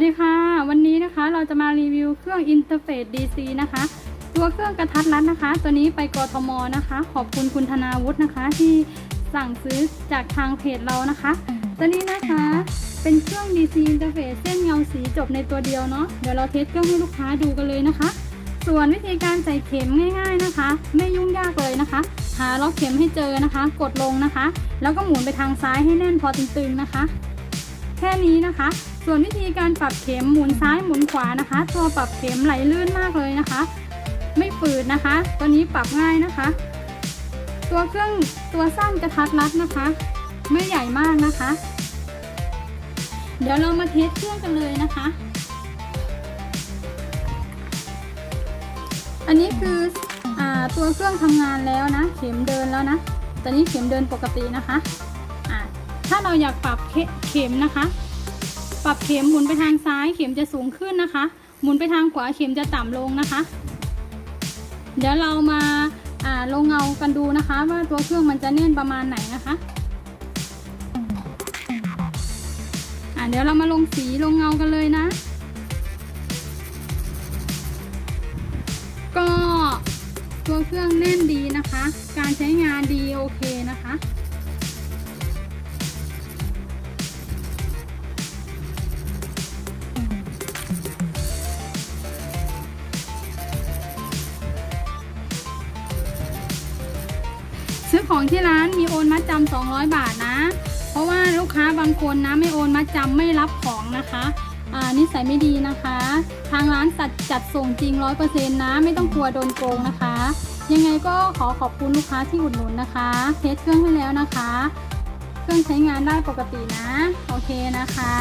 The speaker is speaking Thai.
วัสดีค่ะ วันนี้นะคะเราจะมารีวิวเครื่องอินเทอร์เฟซ DC นะคะ ตัวเครื่องกระทัดรัดนะคะ ตัวนี้ไปกทมนะคะ ขอบคุณคุณธนาวุฒินะคะ ที่สั่งซื้อจากทางเพจเรานะคะ ตัวนี้นะคะเป็นเครื่อง DC อินเทอร์เฟซเส้นเงาสีจบในตัวเดียวเนาะเดี๋ยวเราเทสเครื่องให้ลูกค้าดูกันเลยนะคะ ส่วนวิธีการใส่เข็มง่าย ๆนะคะ ไม่ยุ่งยากเลยนะคะ หาล็อกเข็มให้เจอนะคะ กดลงนะคะ แล้วก็หมุนไปทางซ้ายให้แน่นพอตึงๆนะคะ แค่นี้นะคะ ส่วนวิธีการปรับเข็มหมุนซ้ายหมุนขวานะคะ ตัวปรับเข็มไหลลื่นมากเลยนะคะ ไม่ฝืดนะคะ ตัวนี้ปรับง่ายนะคะ ตัวเครื่องตัวสั้นกระทัดรัดนะคะ ไม่ใหญ่มากนะคะ เดี๋ยวเรามาเทสเครื่องกันเลยนะคะ อันนี้คืออตัวเครื่องทำงานแล้วนะ เข็มเดินแล้วนะตอนนี้เข็มเดินปกตินะคะ ถ้าเราอยากปรับเข็มนะคะ ปรับเข็มหมุนไปทางซ้ายเข็มจะสูงขึ้นนะคะ หมุนไปทางขวาเข็มจะต่ำลงนะคะ เดี๋ยวเรามาลงเงากันดูนะคะ ว่าตัวเครื่องมันจะแน่นประมาณไหนนะคะเดี๋ยวเรามาลงสีลงเงากันเลยนะ ก็ตัวเครื่องแน่นดีนะคะ การใช้งานดีโอเคนะคะ ซื้อของที่ร้านมีโอนมัดจำ200 บาทนะ เพราะว่าลูกค้าบางคนนะไม่โอนมัดจำไม่รับของนะคะอ่านิสัยไม่ดีนะคะ ทางร้านจัดจัดส่งจริง 100%นะไม่ต้องกลัวโดนโกงนะคะ ยังไงก็ขอขอบคุณลูกค้าที่อุดหนุนนะคะ เทสเครื่องให้แล้วนะคะ เครื่องใช้งานได้ปกตินะ โอเคนะคะ